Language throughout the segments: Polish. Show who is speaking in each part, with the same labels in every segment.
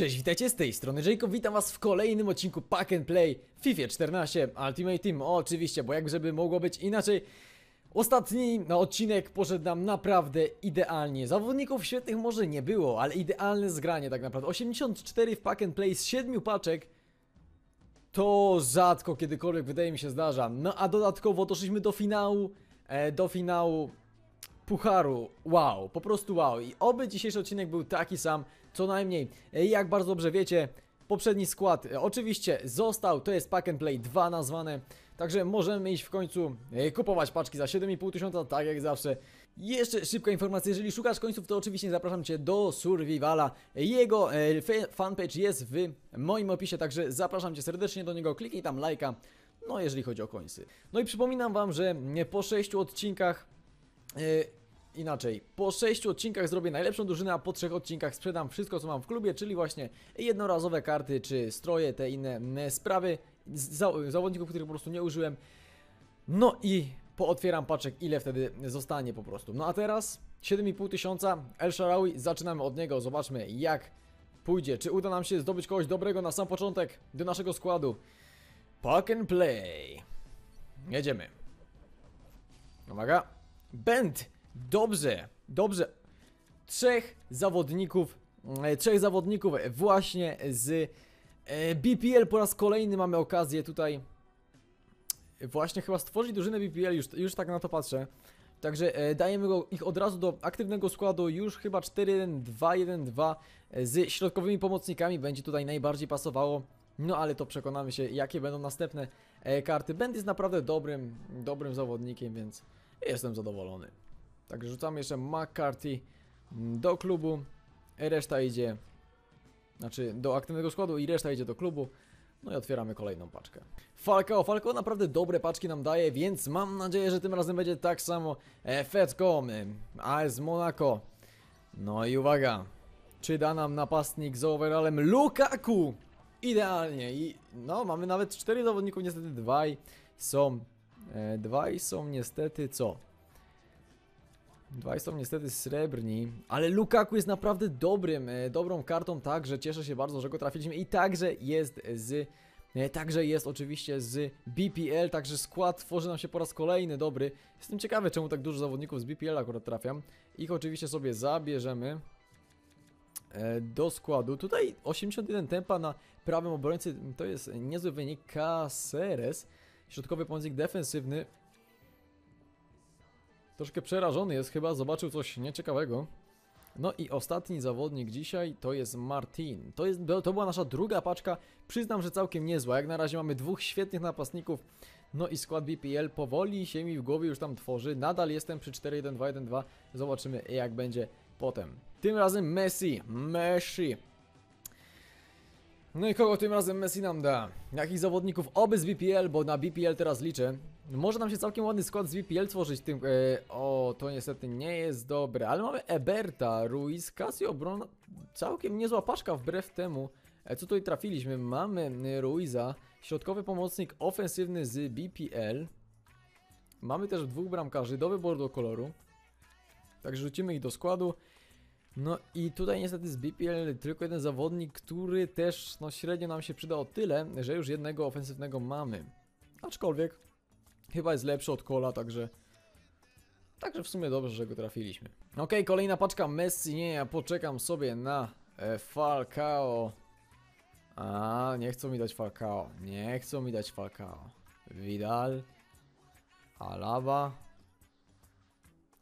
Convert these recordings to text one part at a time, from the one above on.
Speaker 1: Cześć, witajcie z tej strony Jacob, witam was w kolejnym odcinku Pack and Play FIFA 14 Ultimate Team, oczywiście, bo jak żeby mogło być inaczej Ostatni no, odcinek poszedł nam naprawdę idealnie. Zawodników świetnych może nie było, ale idealne zgranie tak naprawdę. 84 w Pack and Play z 7 paczek To rzadko kiedykolwiek wydaje mi się zdarza. No a dodatkowo doszliśmy do finału e, Do finału Pucharu, wow, po prostu wow. I oby dzisiejszy odcinek był taki sam, co najmniej. E, Jak bardzo dobrze wiecie, poprzedni skład e, oczywiście został, to jest Pack and Play 2 nazwane. Także możemy iść w końcu e, kupować paczki za 7,5 tysiąca, tak jak zawsze. Jeszcze szybka informacja, jeżeli szukasz końców, to oczywiście zapraszam Cię do Survivala. Jego fanpage jest w moim opisie, także zapraszam Cię serdecznie do niego, kliknij tam lajka. No jeżeli chodzi o końcy. No i przypominam Wam, że po 6 odcinkach Inaczej, po 6 odcinkach zrobię najlepszą drużynę, a po 3 odcinkach sprzedam wszystko co mam w klubie, czyli właśnie jednorazowe karty, czy stroje, te inne sprawy za zawodników, których po prostu nie użyłem. No i pootwieram paczek, ile wtedy zostanie po prostu. No a teraz 7,5 tysiąca, El Sharawi, zaczynamy od niego, zobaczmy jak pójdzie. Czy uda nam się zdobyć kogoś dobrego na sam początek do naszego składu. Pack and play. Jedziemy. Uwaga. Bend. Dobrze, dobrze. Trzech zawodników, e, trzech zawodników właśnie z e, BPL po raz kolejny mamy okazję tutaj właśnie chyba stworzyć drużynę BPL, już, już tak na to patrzę. Także e, dajemy go, ich od razu do aktywnego składu, już chyba 4-1-2-1-2 e, z środkowymi pomocnikami będzie tutaj najbardziej pasowało. No ale to przekonamy się, jakie będą następne e, karty. Bend jest naprawdę dobrym, dobrym zawodnikiem, więc jestem zadowolony. Także rzucamy jeszcze McCarthy mm, do klubu, reszta idzie, znaczy do aktywnego składu i reszta idzie do klubu. No i otwieramy kolejną paczkę. Falcao, Falcao naprawdę dobre paczki nam daje, więc mam nadzieję, że tym razem będzie tak samo. Fetcom, e, AS Monaco. No i uwaga, czy da nam napastnik z overallem Lukaku? Idealnie i no mamy nawet cztery zawodników, niestety dwaj są, e, dwaj są niestety co? Dwaj są niestety srebrni, ale Lukaku jest naprawdę dobrym, e, dobrą kartą, tak, że cieszę się bardzo, że go trafiliśmy i także jest z, e, także jest oczywiście z BPL, także skład tworzy nam się po raz kolejny dobry. Jestem ciekawy, czemu tak dużo zawodników z BPL akurat trafiam. Ich oczywiście sobie zabierzemy e, do składu. Tutaj 81 tempa na prawym obrońcy, to jest niezły wynik. Caceres, środkowy pomocnik defensywny, Troszkę przerażony jest chyba, zobaczył coś nieciekawego. No i ostatni zawodnik dzisiaj to jest Martin. To, jest, to była nasza druga paczka. Przyznam, że całkiem niezła. Jak na razie mamy dwóch świetnych napastników. No i skład BPL powoli się mi w głowie już tam tworzy. Nadal jestem przy 4-1-2-1-2. Zobaczymy jak będzie potem. Tym razem Messi. Messi. No i kogo tym razem Messi nam da? Jakich zawodników? Oby z BPL, bo na BPL teraz liczę. Może nam się całkiem ładny skład z BPL tworzyć tym... E, o, to niestety nie jest dobre, ale mamy Eberta, Ruiz, Casio, Brona... Całkiem niezła paszka wbrew temu. E, co tutaj trafiliśmy? Mamy Ruiza, środkowy pomocnik ofensywny z BPL. Mamy też dwóch bramkarzy do wyboru do koloru. Także rzucimy ich do składu. No i tutaj niestety z BPL tylko jeden zawodnik, który też no średnio nam się przyda o tyle, że już jednego ofensywnego mamy. Aczkolwiek chyba jest lepszy od Kola, także także w sumie dobrze, że go trafiliśmy. Ok, kolejna paczka Messi, nie, ja poczekam sobie na e, Falcao. A, nie chcą mi dać Falcao, nie chcą mi dać Falcao. Vidal, Alaba,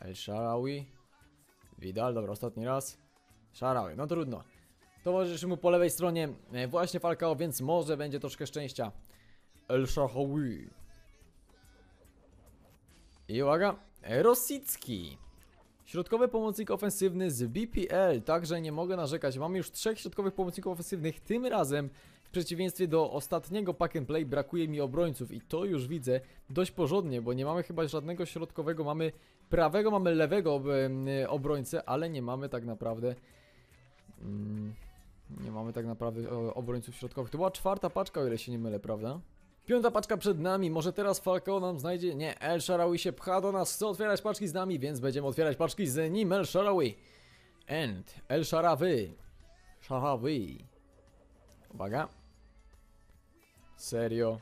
Speaker 1: El Sharawi. Vidal, dobra, ostatni raz. Szarały, no trudno. Towarzyszy mu po lewej stronie e, właśnie Falcao, więc może będzie troszkę szczęścia. El Shahawi. I uwaga, Rosicki. Środkowy pomocnik ofensywny z BPL, także nie mogę narzekać. Mamy już trzech środkowych pomocników ofensywnych. Tym razem, w przeciwieństwie do ostatniego pack and play, brakuje mi obrońców. I to już widzę dość porządnie, bo nie mamy chyba żadnego środkowego. Mamy prawego, mamy lewego ob obrońcę, ale nie mamy tak naprawdę... Mm, nie mamy tak naprawdę obrońców środkowych. To była czwarta paczka, o ile się nie mylę, prawda? Piąta paczka przed nami, może teraz Falcao nam znajdzie... Nie, El Sharawi się pcha do nas, chce otwierać paczki z nami, więc będziemy otwierać paczki z nim, El Sharawi. And El Sharawi. Sharawi. Uwaga. Serio.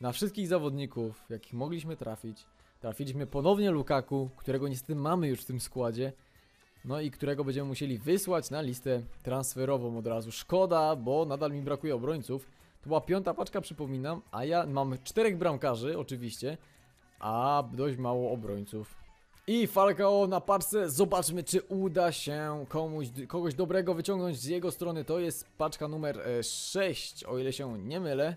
Speaker 1: Na wszystkich zawodników, jakich mogliśmy trafić, trafiliśmy ponownie Lukaku, którego niestety mamy już w tym składzie. No i którego będziemy musieli wysłać na listę transferową od razu. Szkoda, bo nadal mi brakuje obrońców. To była piąta paczka, przypominam, a ja mam czterech bramkarzy, oczywiście, a dość mało obrońców. I Falcao na paczce, zobaczmy czy uda się komuś, kogoś dobrego wyciągnąć z jego strony. To jest paczka numer 6, o ile się nie mylę.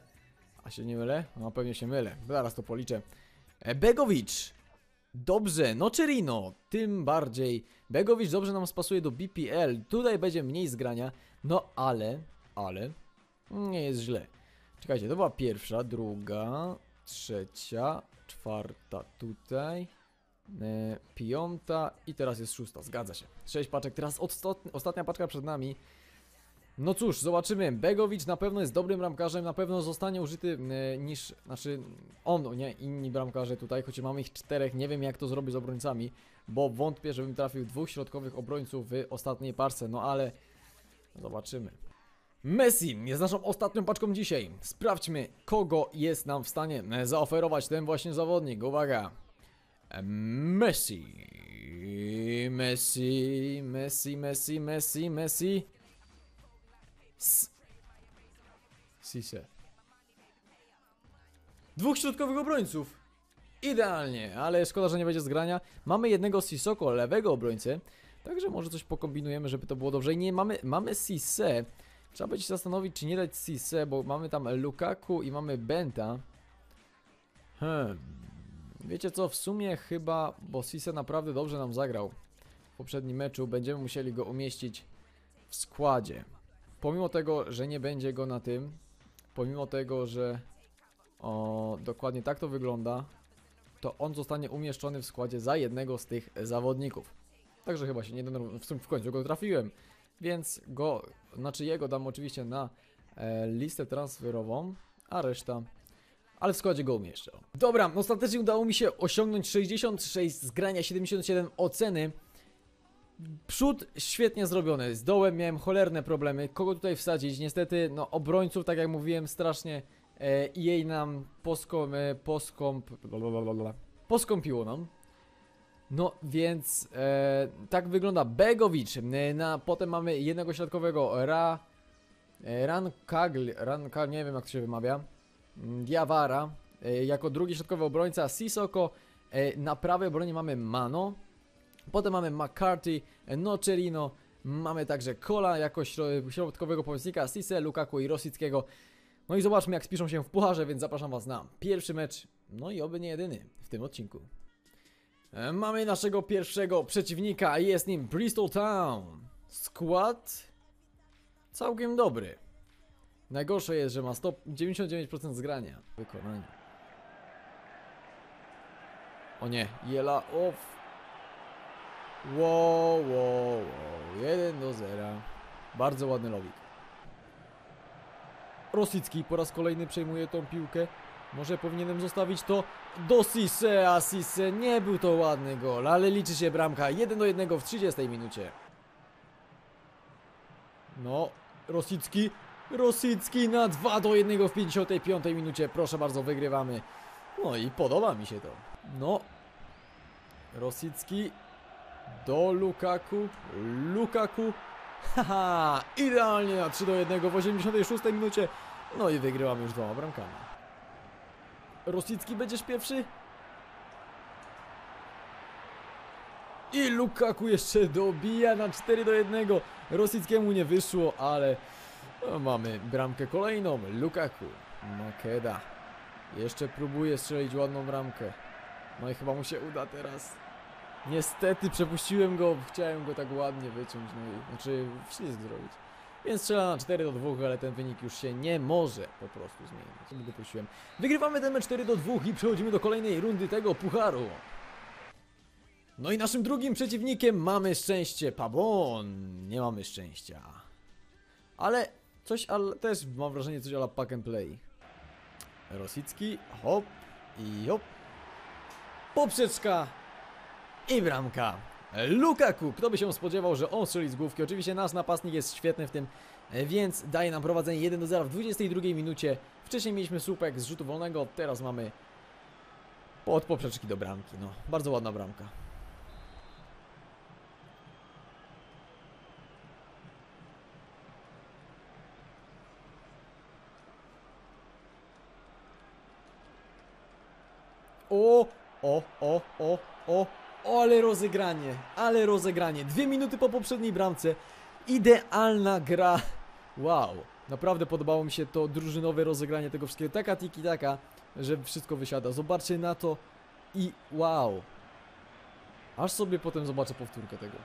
Speaker 1: A się nie mylę? No pewnie się mylę, zaraz to policzę. Begowicz, Dobrze, Nocerino, tym bardziej. Begowicz dobrze nam spasuje do BPL. Tutaj będzie mniej zgrania, no ale, ale, nie jest źle. Czekajcie, to była pierwsza, druga, trzecia, czwarta tutaj, e, piąta i teraz jest szósta, zgadza się. Sześć paczek, teraz ostatnia paczka przed nami. No cóż, zobaczymy. Begowicz na pewno jest dobrym bramkarzem, na pewno zostanie użyty e, niż, znaczy on, nie inni bramkarze tutaj, choć mamy ich czterech, nie wiem jak to zrobić z obrońcami, bo wątpię, żebym trafił dwóch środkowych obrońców w ostatniej parce, no ale zobaczymy. Messi jest naszą ostatnią paczką dzisiaj. Sprawdźmy, kogo jest nam w stanie e, zaoferować ten właśnie zawodnik. Uwaga. Messi. Messi, Messi, Messi, Messi, Messi. Sise. Dwóch środkowych obrońców. Idealnie, ale szkoda, że nie będzie zgrania. Mamy jednego Sisoko, lewego obrońcę. Także może coś pokombinujemy, żeby to było dobrze. I nie, mamy, mamy Sise. Trzeba będzie się zastanowić, czy nie dać Sise, bo mamy tam Lukaku i mamy Benta. Hmm. Wiecie co, w sumie chyba, bo Sise naprawdę dobrze nam zagrał w poprzednim meczu. Będziemy musieli go umieścić w składzie. Pomimo tego, że nie będzie go na tym, pomimo tego, że o, dokładnie tak to wygląda, to on zostanie umieszczony w składzie za jednego z tych zawodników. Także chyba się nie denerwuję, w, sumie w końcu go trafiłem, więc go, znaczy jego dam oczywiście na e, listę transferową, a reszta ale w składzie go umieszczę. Dobra, ostatecznie udało mi się osiągnąć 66 z grania 77 oceny. Przód świetnie zrobiony, z dołem miałem cholerne problemy, kogo tutaj wsadzić, niestety, no obrońców, tak jak mówiłem, strasznie e, jej nam poskom, e, poskąp, poskąpiło nam. No więc e, tak wygląda Begowicz, e, na, potem mamy jednego środkowego. Ra, e, Rankagl, Rankagl, nie wiem jak to się wymawia, mm, Diawara, e, jako drugi środkowy obrońca. Sisoko, e, na prawej obronie mamy Mano, Potem mamy McCarthy, Nocerino, mamy także Kola jako śro- środkowego pomocnika, Sise, Lukaku i Rosickiego. No i zobaczmy jak spiszą się w pucharze, więc zapraszam was na pierwszy mecz, no i oby nie jedyny w tym odcinku. E, Mamy naszego pierwszego przeciwnika, a jest nim Bristol Town. Skład całkiem dobry. Najgorsze jest, że ma 100, 99% zgrania w wykonaniu. O nie, Jela off. Wow, wow, wow. 1 do 0. Bardzo ładny lobik. Rosicki po raz kolejny przejmuje tą piłkę. Może powinienem zostawić to do Sisse, a Sisse nie był to ładny gol, ale liczy się bramka 1 do 1 w 30 minucie. No, Rosicki, Rosicki na 2 do 1 w 55 minucie. Proszę bardzo, wygrywamy. No i podoba mi się to. No, Rosicki do Lukaku. Lukaku. Haha, idealnie na 3 do 1 w 86 minucie. No i wygrywamy już dwoma bramkami. Rosicki będziesz pierwszy? I Lukaku jeszcze dobija na 4 do 1. Rosickiemu nie wyszło, ale no, mamy bramkę kolejną. Lukaku. Makeda. Jeszcze próbuje strzelić ładną bramkę. No i chyba mu się uda teraz. Niestety przepuściłem go, chciałem go tak ładnie wyciąć, no i znaczy wślizg zrobić. Więc strzela na 4 do 2, ale ten wynik już się nie może po prostu zmienić. Go prosiłem. Wygrywamy ten mecz 4 do 2 i przechodzimy do kolejnej rundy tego pucharu. No i naszym drugim przeciwnikiem mamy szczęście. Pabon, nie mamy szczęścia. Ale coś, ale też mam wrażenie coś ala pack and play. Rosicki, hop i hop. Poprzeczka i bramka. Lukaku. Kto by się spodziewał, że on strzeli z główki? Oczywiście nasz napastnik jest świetny w tym, e, więc daje nam prowadzenie 1 do 0 w 22 minucie. Wcześniej mieliśmy słupek z rzutu wolnego, teraz mamy pod poprzeczki do bramki. No, bardzo ładna bramka. O, o, o, o, o, o, ale rozegranie, ale rozegranie. Dwie minuty po poprzedniej bramce. Idealna gra. Wow, naprawdę podobało mi się to drużynowe rozegranie tego wszystkiego. Taka tiki taka, że wszystko wysiada. Zobaczcie na to i wow. Aż sobie potem zobaczę powtórkę tego.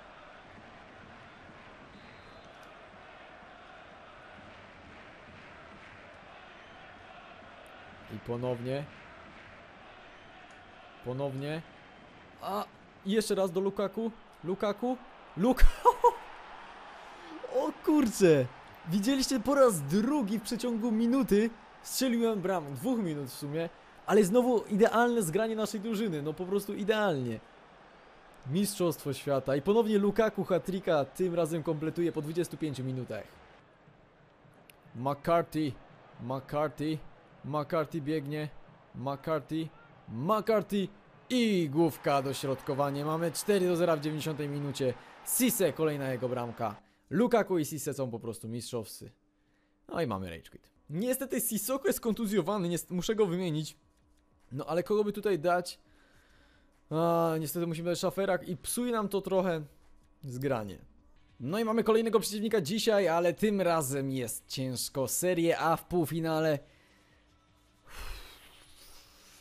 Speaker 1: I ponownie Ponownie. A i jeszcze raz do Lukaku. Lukaku. Lukaku. O kurczę. Widzieliście po raz drugi w przeciągu minuty. Strzeliłem bram. Dwóch minut w sumie. Ale znowu idealne zgranie naszej drużyny. No po prostu idealnie. Mistrzostwo świata. I ponownie Lukaku hatrika tym razem kompletuje po 25 minutach. McCarthy. McCarthy. McCarthy biegnie. McCarthy. McCarthy i główka dośrodkowanie. Mamy 4 do 0 w 90 minucie. Sisse, kolejna jego bramka. Lukaku i Sisse są po prostu mistrzowscy. No i mamy rage quit. Niestety Sissoko jest kontuzjowany, muszę go wymienić. No ale kogo by tutaj dać? A, niestety musimy dać szaferak i psuje nam to trochę zgranie. No i mamy kolejnego przeciwnika dzisiaj, ale tym razem jest ciężko. Serie A w półfinale.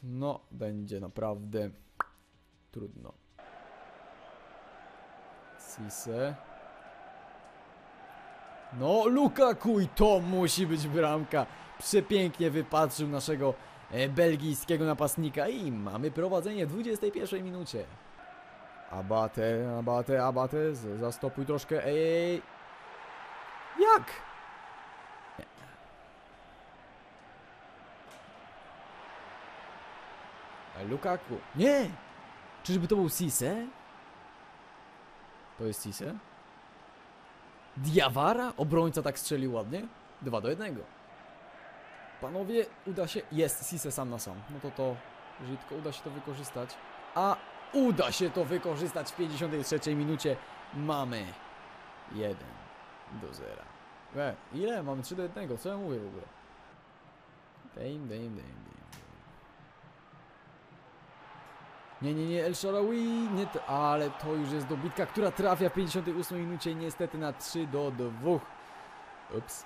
Speaker 1: No, będzie naprawdę trudno. Sise. No, Lukaku i to musi być bramka. Przepięknie wypatrzył naszego e, belgijskiego napastnika i mamy prowadzenie w 21 minucie. Abate, abate, abate, zastopuj troszkę, ej, ej. Jak? E, Lukaku. Nie! Czyżby to był Sise? To jest Sise? Diawara? Obrońca tak strzelił ładnie? 2 do 1. Panowie, uda się... Jest Sise sam na sam. No to to... Jeżeli uda się to wykorzystać. A uda się to wykorzystać w 53 minucie. Mamy 1 do 0. E, ile? Mamy 3 do 1. Co ja mówię w ogóle? Dame, dame, dame, dame. Nie, nie, nie, El Sharawi, nie ale to już jest dobitka, która trafia w 58 minucie niestety na 3 do 2. Ups.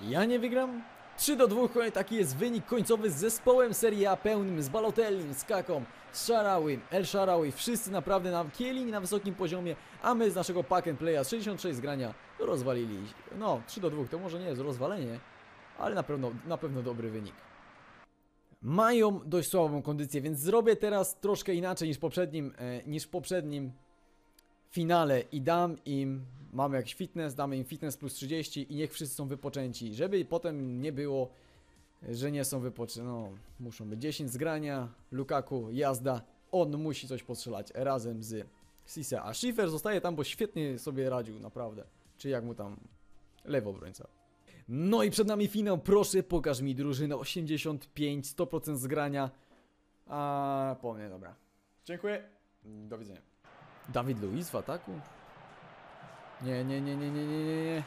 Speaker 1: Ja nie wygram? 3 do 2, taki jest wynik końcowy z zespołem Serie A pełnym, z Balotellim, z Kaką, z Sharawi, El Sharawi, wszyscy naprawdę na kieli na wysokim poziomie, a my z naszego pack and playa z 66 zgrania rozwalili. No, 3 do 2 to może nie jest rozwalenie, ale na pewno, na pewno dobry wynik mają dość słabą kondycję, więc zrobię teraz troszkę inaczej niż poprzednim, e, niż w poprzednim finale i dam im, mamy jakiś fitness, damy im fitness plus 30 i niech wszyscy są wypoczęci, żeby potem nie było, że nie są wypoczęci, no muszą być 10 zgrania, Lukaku, jazda, on musi coś postrzelać razem z Sisa, a Schiffer zostaje tam, bo świetnie sobie radził, naprawdę, czy jak mu tam lewo obrońca. No i przed nami finał, proszę pokaż mi drużynę 85, 100% zgrania. A po mnie, dobra. Dziękuję. Do widzenia. Dawid Luiz w ataku? Nie, nie, nie, nie, nie, nie, nie, nie.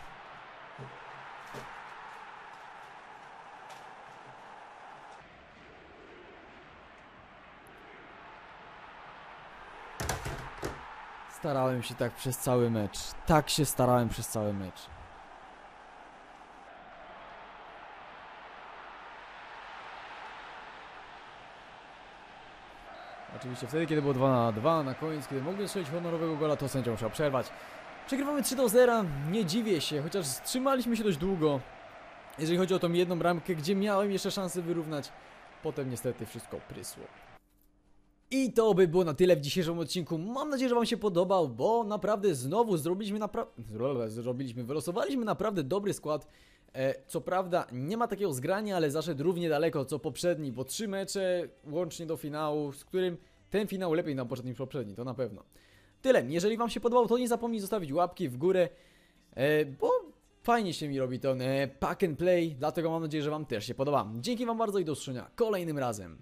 Speaker 1: Starałem się tak przez cały mecz. Tak się starałem przez cały mecz. Oczywiście wtedy, kiedy było 2 na 2 na koniec, kiedy mogłem strzelić honorowego gola, to sędzia musiał przerwać. Przegrywamy 3 do 0, nie dziwię się, chociaż trzymaliśmy się dość długo. Jeżeli chodzi o tą jedną bramkę, gdzie miałem jeszcze szansę wyrównać, potem niestety wszystko prysło. I to by było na tyle w dzisiejszym odcinku. Mam nadzieję, że Wam się podobał, bo naprawdę znowu zrobiliśmy naprawdę. Zrobiliśmy, wylosowaliśmy naprawdę dobry skład. E, co prawda nie ma takiego zgrania, ale zaszedł równie daleko co poprzedni, bo trzy mecze łącznie do finału, z którym ten finał lepiej nam poszedł niż poprzedni, to na pewno. tyle. Jeżeli wam się podobało, to nie zapomnij zostawić łapki w górę, e, bo fajnie się mi robi ten e, pack and play, dlatego mam nadzieję, że wam też się podoba. Dzięki wam bardzo i do usłyszenia kolejnym razem.